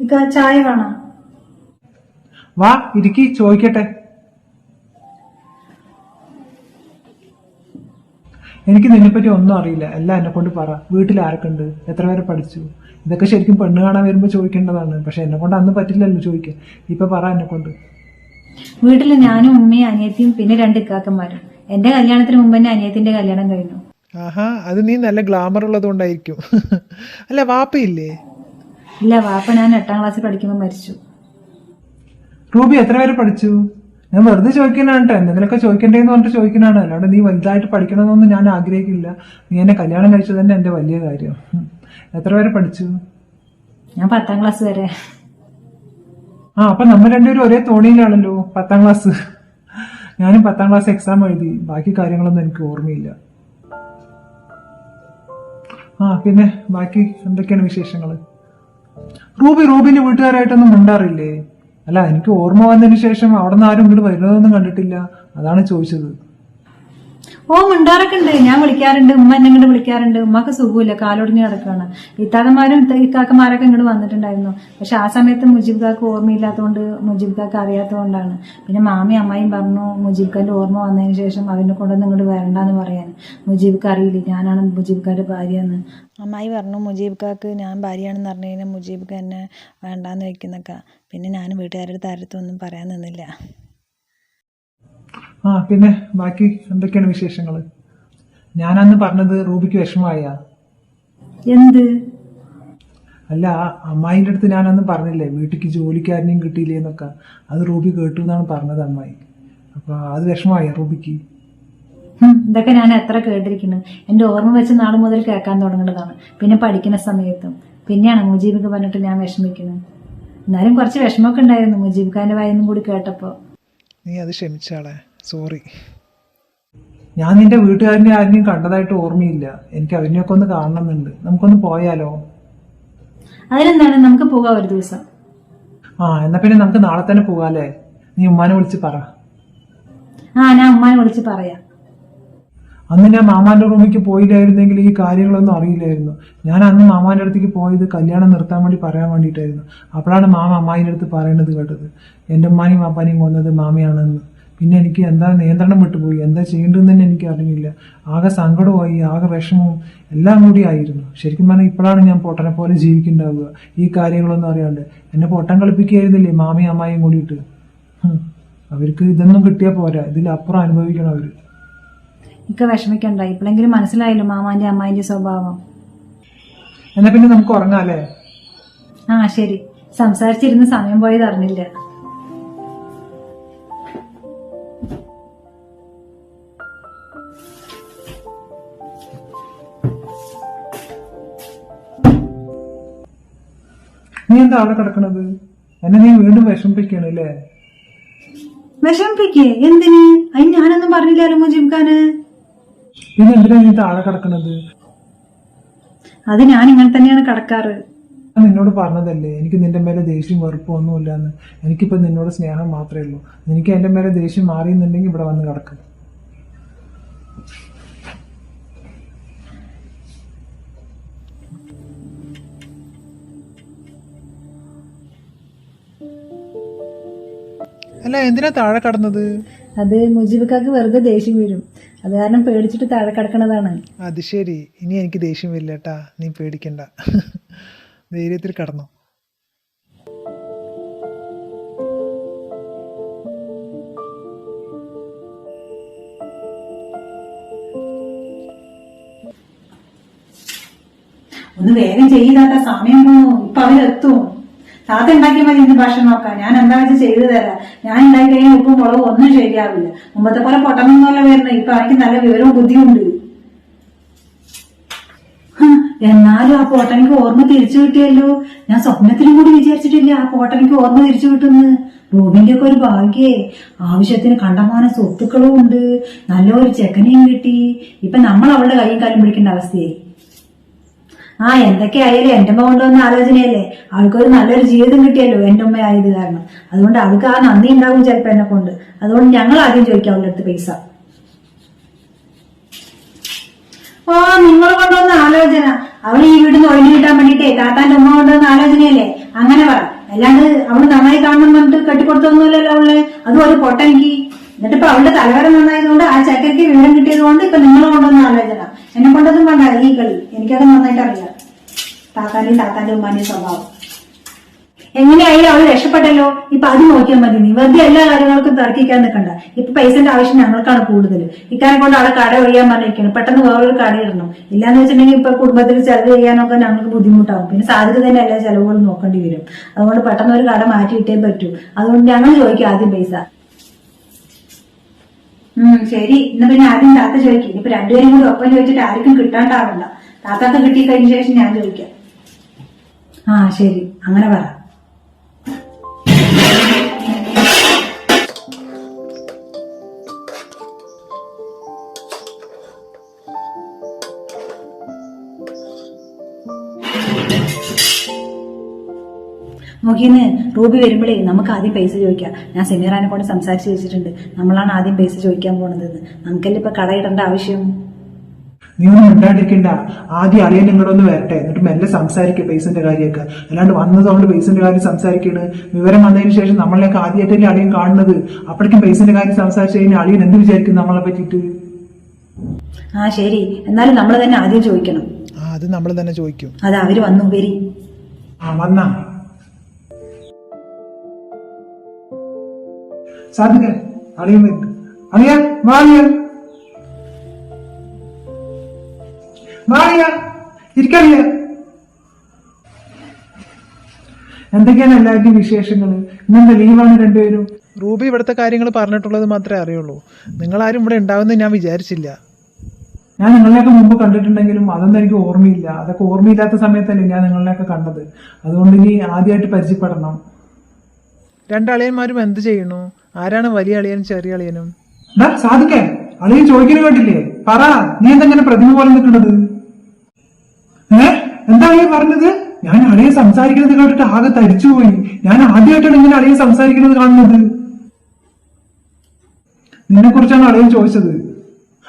ഇക്ക ചായ വേണം വാ ഇരിക്കി ചോദിക്കട്ടെ. എനിക്ക് നിന്നെപ്പറ്റി ഒന്നും അറിയില്ല. എല്ലാം എന്നെ കൊണ്ട് പറ. വീട്ടിൽ ആരൊക്കെയുണ്ട്? എത്ര പേരെ പഠിച്ചു? ഇതൊക്കെ ശരിക്കും പെണ്ണ് കാണാൻ വരുമ്പോൾ ചോദിക്കേണ്ടതാണ്. പക്ഷെ എന്നെ കൊണ്ട് അന്ന് പറ്റില്ലല്ലോ ചോദിക്കാൻ. ഇപ്പൊ പറ എന്നെ കൊണ്ട് വീട്ടിൽ ഞാനും ഉമ്മയും അനിയത്തിയും പിന്നെ രണ്ട് ഇക്കാക്കന്മാരും. എന്റെ കല്യാണത്തിന് മുമ്പ് തന്നെ അനിയത്തിന്റെ കല്യാണം കഴിഞ്ഞു. ആഹാ അത് നീ നല്ല ഗ്ലാമർ ഉള്ളത് കൊണ്ടായിരിക്കും അല്ല വാപ്പയില്ലേ? ഇല്ല വാപ്പ ഞാൻ എട്ടാം ക്ലാസ്സിൽ പഠിക്കുമ്പോൾ മരിച്ചു. റൂബി എത്ര പേര് പഠിച്ചു? ഞാൻ വെറുതെ ചോദിക്കുന്നതാണ് കേട്ടോ എന്തെങ്കിലുമൊക്കെ ചോദിക്കണ്ടേന്ന് പറഞ്ഞിട്ട് ചോദിക്കുന്നതാണ്. അല്ലാണ്ട് നീ വലുതായിട്ട് പഠിക്കണമെന്നൊന്നും ഞാൻ ആഗ്രഹിക്കില്ല. നീ എന്നെ കല്യാണം കഴിച്ചത് തന്നെ എന്റെ വലിയ കാര്യം. എത്ര പേര് പഠിച്ചു? ഞാൻ പത്താം ക്ലാസ് വരെ. ആ അപ്പൊ നമ്മൾ രണ്ടുപേരും ഒരേ തോണിയിലാണല്ലോ പത്താം ക്ലാസ് ഞാനും പത്താം ക്ലാസ് എക്സാം എഴുതി. ബാക്കി കാര്യങ്ങളൊന്നും എനിക്ക് ഓർമ്മയില്ല. ആ പിന്നെ ബാക്കി എന്തൊക്കെയാണ് വിശേഷങ്ങൾ റൂബി റൂബിന്റെ വീട്ടുകാരായിട്ടൊന്നും മിണ്ടാറില്ലേ? അല്ല എനിക്ക് ഓർമ്മ വന്നതിന് ശേഷം അവിടെ നിന്ന് ആരും ഇങ്ങോട്ട് വരുന്നതൊന്നും കണ്ടിട്ടില്ല. അതാണ് ചോദിച്ചത്. ഓ മിണ്ടാറൊക്കെ ഉണ്ട് ഞാൻ വിളിക്കാറുണ്ട്. ഉമ്മ എന്നെ ഇങ്ങോട്ട് വിളിക്കാറുണ്ട്. ഉമ്മക്ക് സുഖമില്ല കാലൊടിഞ്ഞ് കിടക്കുകയാണ് ഇത്താത്തമാരും ഇത്ത- ഇക്കാക്കമാരൊക്കെ ഇങ്ങോട്ട് വന്നിട്ടുണ്ടായിരുന്നു. പക്ഷെ ആ സമയത്ത് മുജീബ് കാക്ക് ഓർമ്മയില്ലാത്തതുകൊണ്ട് മുജീബ് കാക്ക് അറിയാത്തതുകൊണ്ടാണ് പിന്നെ മാമി അമ്മയും പറഞ്ഞു മുജീബ് ഖാന്റെ ഓർമ്മ വന്നതിന് ശേഷം അവനെ കൊണ്ടൊന്നും ഇങ്ങോട്ട് വരണ്ടെന്ന് പറയാൻ. മുജീബ് ഖാ അറിയില്ല? ഞാനാണ് മുജീബ് ഖാന്റെ ഭാര്യ എന്ന് അമ്മായി പറഞ്ഞു മുജീബ് കാക്ക് ഞാൻ ഭാര്യയാണെന്ന് പറഞ്ഞു കഴിഞ്ഞാൽ മുജീബ് ഖാ എന്നെ വേണ്ടാന്ന് വെക്കുന്നൊക്കെ. പിന്നെ ഞാൻ വീട്ടുകാരുടെ താരത്തൊന്നും പറയാൻ നിന്നില്ല. ആ പിന്നെ ബാക്കി എന്തൊക്കെയാണ് വിശേഷങ്ങൾ ഞാനന്ന് പറഞ്ഞത് റൂബിക്ക് വിഷമമായ എന്ത്? അല്ല അമ്മായിന്റെ അടുത്ത് ഞാനന്ന് പറഞ്ഞില്ലേ വീട്ടിക്ക് ജോലിക്കാരനെയും കിട്ടിയില്ലേ എന്നൊക്കെ. അത് റൂബി കേട്ടു എന്നാണ് പറഞ്ഞത് അമ്മായി. അപ്പൊ അത് വിഷമമായ റൂബിക്ക്? ഇതൊക്കെ ഞാൻ എത്ര കേട്ടിരിക്കുന്നു. എന്റെ ഓർമ്മ വെച്ച് നാൾ മുതൽ കേൾക്കാൻ തുടങ്ങേണ്ടതാണ് പിന്നെ പഠിക്കുന്ന സമയത്തും. പിന്നെയാണ് മുജീബിക്ക് പറഞ്ഞിട്ട് ഞാൻ വിഷമിക്കുന്നത്. എന്നാലും കുറച്ച് വിഷമമൊക്കെ ഉണ്ടായിരുന്നു മുജീബ് ഖാന്റെ വായനും കൂടി കേട്ടപ്പോ. നീ അത് ക്ഷമിച്ചാളെ. സോറി ഞാൻ നിന്റെ വീട്ടുകാരനെ ആരെയും കണ്ടതായിട്ട് ഓർമ്മയില്ല. എനിക്ക് അവനെയൊക്കെ ഒന്ന് കാണണമെന്നുണ്ട്. നമുക്കൊന്ന് പോയാലോ? അതിലെന്താണ്? നമുക്ക് പോകാം ഒരു ദിവസം. ആ എന്നാ പിന്നെ നമുക്ക് നാളെ തന്നെ പോകാല്ലേ? നീ ഉമ്മാനെ വിളിച്ച് പറ. ആ ഞാൻ ഉമ്മാനെ വിളിച്ച് പറയാം. അന്ന് ഞാൻ മാമാന്റെ റൂമിലേക്ക് പോയില്ലായിരുന്നെങ്കിൽ ഈ കാര്യങ്ങളൊന്നും അറിയില്ലായിരുന്നു. ഞാൻ അന്ന് മാമാന്റെ അടുത്തേക്ക് പോയത് കല്യാണം നിർത്താൻ വേണ്ടി പറയാൻ വേണ്ടിയിട്ടായിരുന്നു. അപ്പോഴാണ് മാമ അമ്മായിന്റെ അടുത്ത് പറയണത് കേട്ടത്. എന്റെ ഉമ്മാനെയും അപ്പാനെയും കൊന്നത് മാമയാണെന്ന്. പിന്നെ എനിക്ക് എന്താ നിയന്ത്രണം വിട്ടുപോയി? എന്താ ചെയ്യേണ്ടതെന്ന് തന്നെ എനിക്ക് അറിഞ്ഞില്ല. ആകെ സങ്കടമായി ആകെ വിഷമവും എല്ലാം കൂടി ആയിരുന്നു. ശരിക്കും പറഞ്ഞാൽ ഇപ്പോഴാണ് ഞാൻ പൊട്ടനെ പോലെ ജീവിക്കുന്നുണ്ടാവുക. ഈ കാര്യങ്ങളൊന്നും അറിയാണ്ട്. എന്നെ പൊട്ടൻ കളിപ്പിക്കുകയായിരുന്നില്ലേ മാമയും അമ്മായിയും കൂടിയിട്ട്? അവർക്ക് ഇതൊന്നും കിട്ടിയാൽ പോരാ. ഇതിലപ്പുറം അനുഭവിക്കണം അവർ. ഇക്ക വിഷമിക്കണ്ട. ഇപ്പോഴെങ്കിലും മനസ്സിലായല്ലോ മാമാന്റെ അമ്മായിന്റെ സ്വഭാവം. എന്നാ പിന്നെ നമുക്ക് ഉറങ്ങാല്ലേ ആ ശരി. സംസാരിച്ചിരുന്ന സമയം പോയത് അറിഞ്ഞില്ല എന്താ അവിടെ കിടക്കണത്? എന്നെ നീ വീണ്ടും വിഷമിപ്പിക്കാണ് അല്ലേ? വിഷമിപ്പിക്കേ? എന്തിന്? അതിന് ഞാനൊന്നും പറഞ്ഞില്ലല്ലോ മുജീബ് ഖാന് പിന്നെ എന്തിനാ നീ താഴെ കിടക്കണത്? അത് ഞാൻ ഇങ്ങനെ തന്നെയാണ് കിടക്കാറ്. ഞാൻ നിന്നോട് പറഞ്ഞതല്ലേ എനിക്ക് നിന്റെ മേലെ ദേഷ്യം വെറുപ്പോ ഒന്നുമില്ലാന്ന് എനിക്കിപ്പോ നിന്നോട് സ്നേഹം മാത്രമേ ഉള്ളൂ. എനിക്ക് എന്റെ മേലെ ദേഷ്യം മാറിയെന്നുണ്ടെങ്കിൽ ഇവിടെ വന്ന് കിടക്ക്. അല്ല എന്തിനാ താഴെ കടന്നത്? അത് മുജീബിക്കാക്ക് വെറുതെ ദേഷ്യം വരും. അത് കാരണം പേടിച്ചിട്ട് താഴെ കിടക്കണതാണ്. അത് ശരി. ഇനി എനിക്ക് ദേഷ്യം വരില്ല കേട്ടാ നീ പേടിക്കണ്ട. ധൈര്യത്തിൽ കടന്നു. ഒന്ന് വേഗം ചെയ്താത്ത സമയം പോണു. ഇപ്പൊ അവരെത്തും താത്ത ഉണ്ടാക്കിയ മതി ഇന്ന് ഭക്ഷണം നോക്കാം ഞാൻ എന്താ വെച്ച് ചെയ്തു തരാം. ഞാൻ ഉണ്ടാക്കി കഴിഞ്ഞാൽ ഉപ്പും മുളകും ഒന്നും ശരിയാവില്ല. മുമ്പത്തെ പോലെ പൊട്ടമെന്നല്ല വരുന്നത്. ഇപ്പൊ എനിക്ക് നല്ല വിവരവും ബുദ്ധിയുണ്ട്. എന്നാലും ആ പോട്ടനിക്ക് ഓർമ്മ തിരിച്ചു കിട്ടിയല്ലോ. ഞാൻ സ്വപ്നത്തിലും കൂടി വിചാരിച്ചിട്ടില്ല ആ പോട്ടനിക്ക് ഓർമ്മ തിരിച്ചു കിട്ടുന്നു. റൂബിന്റെ ഒക്കെ ഒരു ഭാഗ്യേ. ആവശ്യത്തിന് കണ്ടമാന സ്വത്തുക്കളും ഉണ്ട്. നല്ലൊരു ചെക്കനെയും കിട്ടി. ഇപ്പൊ നമ്മൾ അവളുടെ കൈയും കാലും പിടിക്കേണ്ട അവസ്ഥയായി. ആ എന്തൊക്കെ ആയാലും എന്റെ അമ്മ കൊണ്ടുവന്ന ആലോചനയല്ലേ? അവൾക്കൊരു നല്ലൊരു ജീവിതം കിട്ടിയല്ലോ എന്റെ അമ്മ ആയത് കാരണം. അതുകൊണ്ട് അവൾക്ക് ആ നന്ദി ഉണ്ടാവും ചിലപ്പോ എന്നെ കൊണ്ട്. അതുകൊണ്ട് ഞങ്ങൾ ആദ്യം ചോദിക്കാം അവളുടെ അടുത്ത് പൈസ. ഓ നിങ്ങൾ കൊണ്ടുവന്ന ആലോചന. അവൾ ഈ വീടിന് ഒഴിഞ്ഞു കിട്ടാൻ വേണ്ടിട്ടേ താത്താന്റെ ഉമ്മ കൊണ്ടുവന്ന ആലോചനയല്ലേ? അങ്ങനെ പറ. അല്ലാണ്ട് അവൾ നന്നായി കാണണം പറഞ്ഞിട്ട് കെട്ടിക്കൊടുത്തൊന്നുമില്ലല്ലോ അവളെ. അതും ഒരു പൊട്ടനിക്ക് എന്നിട്ട് ഇപ്പൊ അവളുടെ തലവരം നന്നായതുകൊണ്ട് ആ ചക്കയ്ക്ക് വിവരം കിട്ടിയതുകൊണ്ട് ഇപ്പൊ നിങ്ങൾ കൊണ്ടുവന്ന ആലോചന. എന്നെ കൊണ്ടൊന്നും വേണ്ട ഈ കളി. എനിക്കത് നന്നായിട്ട് അറിയാം. താത്താന്റെയും താത്താന്റെ ഉമ്മാന്റെ സ്വഭാവം. എങ്ങനെയായാലും അവൾ രക്ഷപ്പെട്ടല്ലോ? ഇപ്പൊ അത് നോക്കിയാൽ മതി. നീ വെറുതെ എല്ലാ കാര്യങ്ങൾക്കും തർക്കിക്കാൻ നിൽക്കണ്ട. ഇപ്പൊ പൈസന്റെ ആവശ്യം ഞങ്ങൾക്കാണ് കൂടുതൽ ഇക്കാരെ കൊണ്ട് അവളെ കട ഒഴിയാൻ പറഞ്ഞിരിക്കണം പെട്ടെന്ന് വേറൊരു കട ഇടണം. ഇല്ലാന്ന് വെച്ചിട്ടുണ്ടെങ്കിൽ ഇപ്പൊ കുടുംബത്തിൽ ചെലവ് ചെയ്യാനൊക്കെ ഞങ്ങൾക്ക് ബുദ്ധിമുട്ടാവും. പിന്നെ സാധ്യത തന്നെ എല്ലാ ചെലവുകളും നോക്കേണ്ടി വരും. അതുകൊണ്ട് പെട്ടെന്ന് ഒരു കട മാറ്റിയിട്ടേ പറ്റൂ. അതുകൊണ്ട് ഞങ്ങൾ ചോദിക്കും ആദ്യം പൈസ. ശരി. ഇന്ന് പിന്നെ ആദ്യം താത്ത ചോദിക്കും. ഇനിയിപ്പൊ രണ്ടുപേരും കൂടി ഒപ്പം ചോദിച്ചിട്ട് ആർക്കും കിട്ടാണ്ടാവണ്ട. താത്താക്ക് കിട്ടി കഴിഞ്ഞ ശേഷം ഞാൻ ചോദിക്കാം. ആ ശരി. അങ്ങനെ പറ. നോക്കിന്ന് റൂബി വരുമ്പോഴേ നമുക്ക് ആദ്യം പൈസ ചോദിക്കാം. ഞാൻ സെമീറാനെ കൊണ്ട് സംസാരിച്ച് വെച്ചിട്ടുണ്ട്. നമ്മളാണ് ആദ്യം പൈസ ചോദിക്കാൻ പോണത്. നമുക്കല്ലേ ഇപ്പൊ കട ഇടേണ്ട ആവശ്യം? നീ ഒന്നും ഉണ്ടായിട്ടിരിക്കണ്ട ആദ്യം അറിയാൻ നിങ്ങളൊന്ന് വരട്ടെ. എന്നിട്ട് മെല്ലെ സംസാരിക്കുക പൈസന്റെ കാര്യമൊക്കെ. അല്ലാണ്ട് വന്നതുകൊണ്ട് പൈസന്റെ കാര്യം സംസാരിക്കണ്. വിവരം വന്നതിന് ശേഷം നമ്മളെയൊക്കെ ആദ്യമായിട്ടല്ലേ അളിയൻ കാണുന്നത്. അപ്പോഴേക്കും പൈസന്റെ കാര്യം സംസാരിച്ചു കഴിഞ്ഞാൽ അളിയൻ എന്ത് വിചാരിക്കും നമ്മളെ പറ്റിയിട്ട്? ആ ശരി. എന്നാലും നമ്മൾ തന്നെ ആദ്യം ചോദിക്കണം. ആ അത് നമ്മൾ തന്നെ ചോദിക്കും. അത് അവർ വന്നു. വരി. ആ വന്നാ. സാധിക്ക അളിയൻ അറിയാൻ അളിയ വാളിയ വാളിയ ഇരിക്കളിയ എന്തൊക്കെയാണ് എല്ലാവരുടെയും വിശേഷങ്ങൾ ഇന്നെന്താ ലീവാണ് രണ്ടുപേരും? റൂബി ഇവിടുത്തെ കാര്യങ്ങൾ പറഞ്ഞിട്ടുള്ളത് മാത്രമേ അറിയുള്ളൂ. നിങ്ങളാരും ഇവിടെ ഉണ്ടാവുന്ന ഞാൻ വിചാരിച്ചില്ല. ഞാൻ നിങ്ങളെയൊക്കെ മുമ്പ് കണ്ടിട്ടുണ്ടെങ്കിലും അതൊന്നും എനിക്ക് ഓർമ്മയില്ല. അതൊക്കെ ഓർമ്മയില്ലാത്ത സമയത്തല്ലേ ഞാൻ നിങ്ങളെയൊക്കെ കണ്ടത്. അതുകൊണ്ട് ഇനി ആദ്യമായിട്ട് പരിചയപ്പെടണം. രണ്ടാളിയന്മാരും എന്ത് ചെയ്യുന്നു? ആരാണ് വലിയ അളിയനും ചെറിയ അളിയനും? സാധിക്കേ. അളിയൻ ചോദിക്കുന്ന കേട്ടില്ലേ? പറ നീ എന്തെങ്ങനെ പ്രതിമ പോലെ നിൽക്കുന്നത്? ഏ? എന്താ അളിയൻ പറഞ്ഞത്? ഞാൻ അളിയെ സംസാരിക്കുന്നത് കേട്ടിട്ട് ആകെ തരിച്ചുപോയി. ഞാൻ ആദ്യമായിട്ടാണ് ഇങ്ങനെ അളിയൻ സംസാരിക്കുന്നത് കാണുന്നത്. നിന്നെ കുറിച്ചാണ് അളിയൻ ചോദിച്ചത്.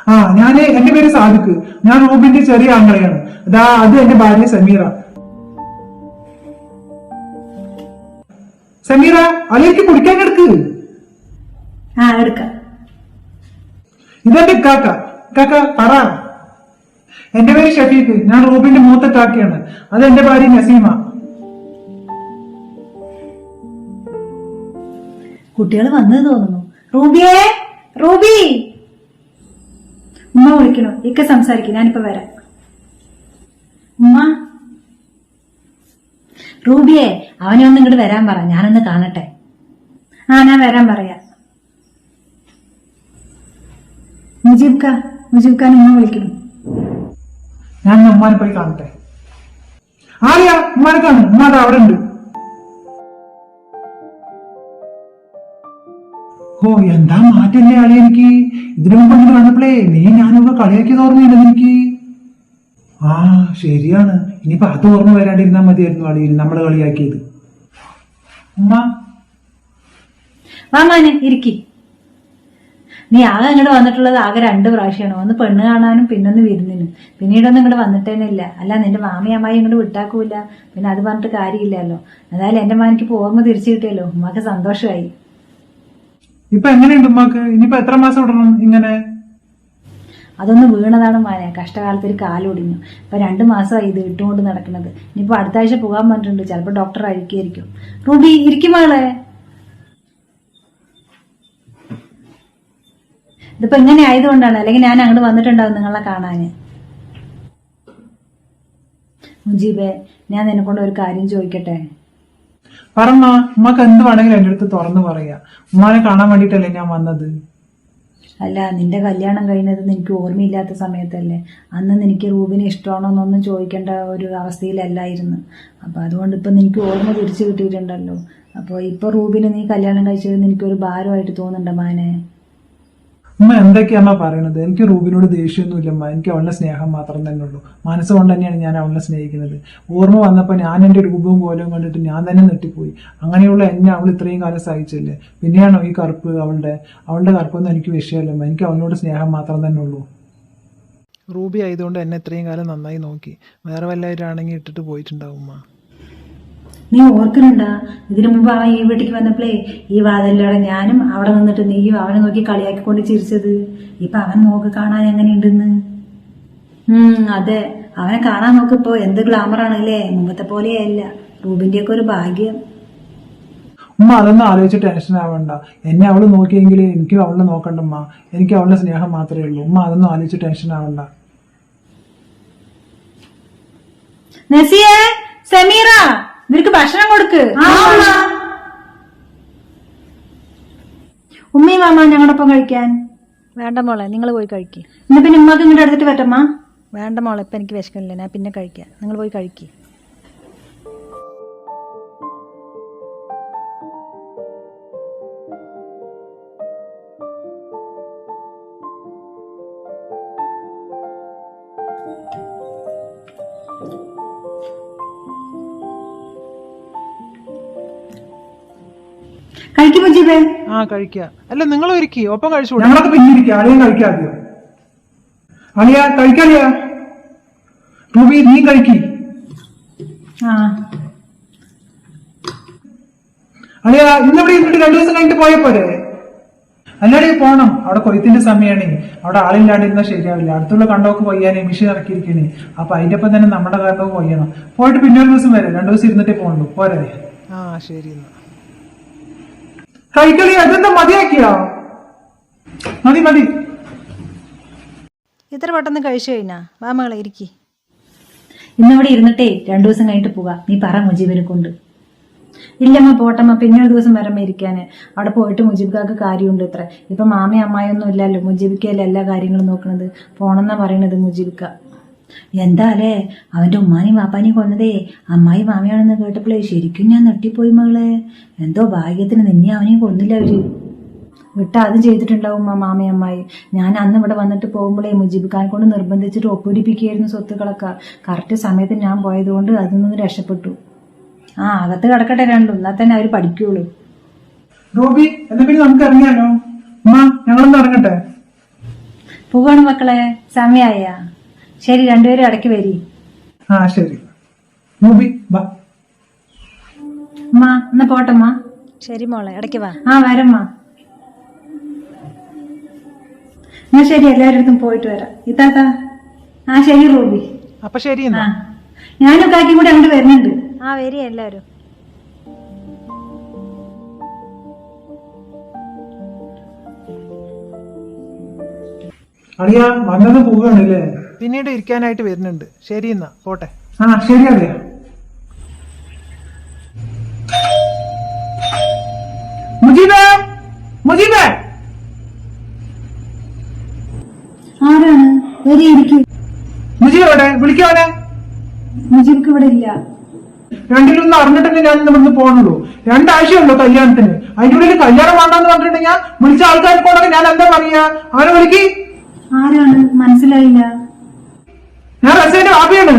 ആ ഞാൻ എന്റെ പേര് സാദിഖ് ഞാൻ റൂബിന്റെ ചെറിയ ആങ്ങളെയാണ്. അതാ അത് എന്റെ ഭാര്യ സമീറ. സമീറ അളിയക്ക് കുടിക്കാൻ എടുക്ക് ആ എടുക്കാം. ഇതെന്റെ കാക്ക. കാക്ക പറ. എന്റെ പേര് ഷഫീഖ്. ഞാൻ റൂബിന്റെ മൂത്ത കാക്കയാണ്. അത് എന്റെ ഭാര്യ നസീമ. കുട്ടികൾ വന്നത് തോന്നുന്നു. റൂബിയേ റൂബി. ഉമ്മ വിളിക്കണോ? ഇക്ക സംസാരിക്കും. ഞാനിപ്പോ വരാം. ഉമ്മ. റൂബിയെ അവനെ ഒന്ന് ഇങ്ങോട്ട് വരാൻ പറ. ഞാനൊന്ന് കാണട്ടെ. ആ ഞാൻ വരാൻ പറയാം. മുജീബ് ഖാ മുജീബ് ഖാൻ ഉമ്മ വിളിക്കുന്നു. ഞാൻ ഉമ്മാനെ പോയി കാണട്ടെ. ആര്യ? ഉമ്മാനെ കാണും. ഉമ്മ അത് അവിടെ ഉണ്ട്. ഓ എന്താ മാറ്റല്ലേ ആളെ എനിക്ക്? ഇതിനു മുമ്പ് ഇങ്ങോട്ട് വന്നപ്പോഴേ നീ ഞാനൊക്കെ കളിയാക്കിയത് ഓർമ്മയില്ല എനിക്ക്. ആ ശരിയാണ്. ഇനിയിപ്പോ അത് ഓർമ്മ വരാണ്ടിരുന്നാ മതിയായിരുന്നു അളിയിൽ നമ്മൾ കളിയാക്കിയത്. ഉമ്മ. വാ മോനെ ഇരിക്കി. നീ ആകെ ഇങ്ങോട്ട് വന്നിട്ടുള്ളത് ആകെ രണ്ട് പ്രാവശ്യമാണ് ഒന്ന് പെണ്ണ് കാണാനും പിന്നൊന്ന് വിരുന്നിനും. പിന്നീടൊന്നും ഇങ്ങോട്ട് വന്നിട്ടേനില്ല അല്ല നിന്റെ മാമി അമ്മായി ഇങ്ങോട്ട് വിട്ടാക്കൂല. പിന്നെ അത് പറഞ്ഞിട്ട് കാര്യമില്ലല്ലോ. എന്തായാലും എന്റെ മാനിക്ക് ഓർമ്മ തിരിച്ചു കിട്ടിയല്ലോ. ഉമ്മാക്ക് സന്തോഷമായി ഇപ്പൊ എങ്ങനെയുണ്ട് ഉമ്മാക്ക്? ഇനിയിപ്പോ എത്ര മാസം ഇടണം ഇങ്ങനെ? അതൊന്ന് വീണതാണ് മാനെ കഷ്ടകാലത്ത് ഒരു കാലൊടിഞ്ഞു. ഇപ്പൊ രണ്ട് മാസമായി ഇത് ഇട്ടുകൊണ്ട് നടക്കുന്നത്. ഇനിയിപ്പോ അടുത്ത ആഴ്ച പോകാൻ പറഞ്ഞിട്ടുണ്ട്. ചിലപ്പോ ഡോക്ടർ അഴിക്കായിരിക്കും റൂബി ഇരിക്കും മകളെ ഇതിപ്പോ ഇങ്ങനെ ആയതുകൊണ്ടാണ്. അല്ലെങ്കിൽ ഞാൻ അങ്ങോട്ട് വന്നിട്ടുണ്ടാവും നിങ്ങളെ കാണാന്. മുജീബെ ഞാൻ നിന്നെക്കൊണ്ട് ഒരു കാര്യം ചോദിക്കട്ടെ? പറഞ്ഞ. ഉമ്മക്ക് എന്ത് വേണമെങ്കിലും എന്റെ അടുത്ത് തുറന്നു പറയാ. ഉമ്മാനെ കാണാൻ വേണ്ടിട്ടല്ലേ ഞാൻ വന്നത്? അല്ല നിന്റെ കല്യാണം കഴിഞ്ഞത് എനിക്ക് ഓർമ്മയില്ലാത്ത സമയത്തല്ലേ? അന്ന് നിനക്ക് റൂബിനെ ഇഷ്ടമാണോ എന്നൊന്നും ചോദിക്കേണ്ട ഒരു അവസ്ഥയിലല്ലായിരുന്നു. അപ്പൊ അതുകൊണ്ട് ഇപ്പൊ നിനക്ക് ഓർമ്മ തിരിച്ചു കിട്ടിയിട്ടുണ്ടല്ലോ. അപ്പൊ ഇപ്പൊ റൂബിന് നീ കല്യാണം കഴിച്ചത് നിനക്കൊരു ഭാരമായിട്ട് തോന്നുന്നുണ്ടോ മാനെ? ഉമ്മ എന്തൊക്കെയാ അമ്മ പറയണത്? എനിക്ക് റൂബിനോട് ദേഷ്യമൊന്നുമില്ല അമ്മ എനിക്ക് അവളുടെ സ്നേഹം മാത്രം തന്നെ ഉള്ളൂ. മനസ്സുകൊണ്ട് തന്നെയാണ് ഞാൻ അവളെ സ്നേഹിക്കുന്നത്. ഓർമ്മ വന്നപ്പോൾ ഞാൻ എന്റെ രൂപവും കോലവും കണ്ടിട്ട് ഞാൻ തന്നെ നെട്ടിപ്പോയി അങ്ങനെയുള്ള എന്നെ അവൾ ഇത്രയും കാലം സഹിച്ചില്ലേ? പിന്നെയാണോ ഈ കറുപ്പ് അവളുടെ? അവളുടെ കറുപ്പൊന്നും എനിക്ക് വിഷയമല്ല അമ്മ എനിക്ക് അവളോട് സ്നേഹം മാത്രം തന്നെ ഉള്ളൂ. റൂബി ആയതുകൊണ്ട് എന്നെ ഇത്രയും കാലം നന്നായി നോക്കി. വേറെ വല്ലവരാണെങ്കിൽ ഇട്ടിട്ട് പോയിട്ടുണ്ടാവും ഉമ്മ. നീ ഓർക്കുന്നുണ്ടാ? ഇതിനു മുമ്പ് അവൻ ഈ വീട്ടിലേക്ക് വന്നപ്പോഴേ ഈ വാതിലൂടെ ഞാനും അവിടെ നിന്നിട്ട് നീയും അവനെ നോക്കി കളിയാക്കിക്കൊണ്ട് ചിരിച്ചത്. ഇപ്പൊ അവൻ നോക്ക് കാണാൻ എങ്ങനെയുണ്ടെന്ന്? ഉം അതെ. അവനെ കാണാൻ നോക്കിപ്പോ എന്ത് ഗ്ലാമറാണ് അല്ലേ? മുമ്പത്തെ പോലെയല്ല റൂബിന്റെ ഒക്കെ ഒരു ഭാഗ്യം. ഉമ്മ അതൊന്നും ആലോചിച്ച് ടെൻഷൻ ആവണ്ട. എന്നെ അവൾ നോക്കിയെങ്കിൽ എനിക്കും അവളെ നോക്കണ്ട ഉമ്മ എനിക്ക് അവളുടെ സ്നേഹം മാത്രമേ ഉള്ളൂ. ഉമ്മ അതൊന്നും ആലോചിച്ച് ടെൻഷൻ ആവണ്ട. നസിയെ സമീറ ഇവർക്ക് ഭക്ഷണം കൊടുക്ക്. ഉമ്മയും മാമ ഞങ്ങളോടൊപ്പം കഴിക്കാൻ. വേണ്ട മോളെ നിങ്ങൾ പോയി കഴിക്കേ. എന്നാ പിന്നെ ഉമ്മക്ക് ഇങ്ങോട്ട് എടുത്തിട്ട് പറ്റമ്മ? വേണ്ട മോളെ ഇപ്പൊ എനിക്ക് വിശക്കണില്ല ഞാൻ പിന്നെ കഴിക്കാം. നിങ്ങൾ പോയി കഴിക്ക്. കഴിക്കും മുജീബേ ആ കഴിക്കുക അല്ല നിങ്ങൾ ഒരുക്കി. ഒപ്പം കഴിച്ചു ഞങ്ങളൊക്കെ പിന്നിരിക്കുക അളിയൻ കഴിക്കാതെയോ അളിയ കഴിക്കളിയ റൂബി നീ കഴിക്കി. ആ. അളിയ ഇന്നിവിടെ ഇരുന്നിട്ട് രണ്ടു ദിവസം കഴിഞ്ഞിട്ട് പോയ പോരെ? അല്ലാടെ പോണം. അവിടെ കൊയ്ത്തിന്റെ സമയമാണ് അവിടെ ആളില്ലാണ്ടിരുന്നാൽ ശരിയാവില്ല. അടുത്തുള്ള കണ്ടോക്ക് പൊയ്യാനേ മിഷീൻ ഇറക്കിയിരിക്കണേ അപ്പൊ അതിന്റെ ഒപ്പം തന്നെ നമ്മുടെ കണ്ടോക്ക് പൊയ്യണം പോയിട്ട് പിന്നെ ഒരു ദിവസം വരെ. രണ്ടു ദിവസം ഇരുന്നിട്ടേ പോകണ്ടു പോരെ? ആ ശരി കഴിക്കളി അതെന്താ മതിയാക്കിയോ? മതി മതി. ഇത്ര പെട്ടെന്ന് കഴിച്ചു കഴിഞ്ഞാ? വാ മകളെ ഇരിക്കി. ഇന്നിവിടെ ഇരുന്നിട്ടേ രണ്ടു ദിവസം കഴിഞ്ഞിട്ട് പോവാ. നീ പറ മുജീബിനെ കൊണ്ട്. ഇല്ലമ്മ പോട്ടമ്മ പിന്നെ ഒരു ദിവസം വരമ്മ ഇരിക്കാന്. അവിടെ പോയിട്ട് മുജീബിക്കാർക്ക് കാര്യമുണ്ട് ഇത്ര. ഇപ്പൊ മാമയും അമ്മായൊന്നും ഇല്ലല്ലോ. മുജീബിക്കല്ലേ എല്ലാ കാര്യങ്ങളും നോക്കണത്? പോണെന്നാ പറയണത് മുജീബിക്ക. എന്താ അല്ലേ അവന്റെ ഉമ്മാനെയും വാപ്പാനെയും കൊന്നതേ അമ്മായി മാമയാണെന്ന് കേട്ടപ്പോഴേ ശരിക്കും ഞാൻ നെട്ടിപ്പോയി മകളെ. എന്തോ ഭാഗ്യത്തിന് നിന്നെ അവനെയും കൊന്നില്ല അവർ. വിട്ട അത് ചെയ്തിട്ടുണ്ടാവും ആ മാമയമ്മായി അമ്മായി. ഞാൻ അന്ന് ഇവിടെ വന്നിട്ട് പോകുമ്പോഴേ മുജീബ് കൊണ്ട് നിർബന്ധിച്ചിട്ട് ഒപ്പിടിപ്പിക്കുകയായിരുന്നു സ്വത്തുക്കളൊക്കെ. കറക്റ്റ് സമയത്ത് ഞാൻ പോയതുകൊണ്ട് അതിൽ നിന്ന് രക്ഷപ്പെട്ടു. ആ അകത്ത് കിടക്കട്ടെ രണ്ടും. എന്നാൽ തന്നെ അവർ പഠിക്കുള്ളൂ. റോബി എന്നാ പിന്നെ നമുക്ക് ഇറങ്ങിയാലോ? ഞങ്ങളൊന്ന് ഇറങ്ങട്ടെ? പോവാണ് മക്കളെ. സമയായ? ശരി രണ്ടുപേരും ഇടയ്ക്ക് വരി. ആ ശരി. റൂബി വാ. അമ്മ എന്നാ പോട്ടമ്മ ശരി മോളെ ഇടയ്ക്ക് വാ. ആ വരമ്മാ എന്നാ ശരി എല്ലാവരുടെ പോയിട്ട് വരാം. ഇത്താത്ത ആ ശരി റൂബി. അപ്പൊ ശരി ആ. ഞാനും കാക്കി കൂടെ അങ്ങോട്ട് വരുന്നുണ്ട്. ആ വരിക എല്ലാവരും. അളിയ വന്നത് പോവുകയാണല്ലേ? പിന്നീട് ഇരിക്കാനായിട്ട് വരുന്നുണ്ട്. ശരി എന്നാ. പോട്ടെ. ആ ശരി അല്ലേ മുജീബേ മുജീബേ. ആരാണ്? വരി ഇരിക്കും. മുജീബ് എവിടെ? വിളിക്കാവനെ മുജീബിക്ക് ഇവിടെ ഇല്ല. രണ്ടിലൊന്നും അറിഞ്ഞിട്ടല്ലേ ഞാൻ ഇന്ന് ഇവിടുന്ന് പോകണുള്ളൂ രണ്ടാഴ്ചയുള്ളൂ കല്യാണത്തിന്. അതിന്റെ ഉള്ളിൽ കല്യാണം വേണ്ടെന്ന് പറഞ്ഞിട്ടുണ്ടെങ്കിൽ ഞാൻ വിളിച്ച ആൾക്കാർക്ക് കൊണ്ടൊക്കെ ഞാൻ എന്താ പറയാ? അവനെ വിളിക്ക്. ആരാണ്? മനസ്സിലായില്ല. ഞാൻ റസേന്റെ വാപ്പയാണ്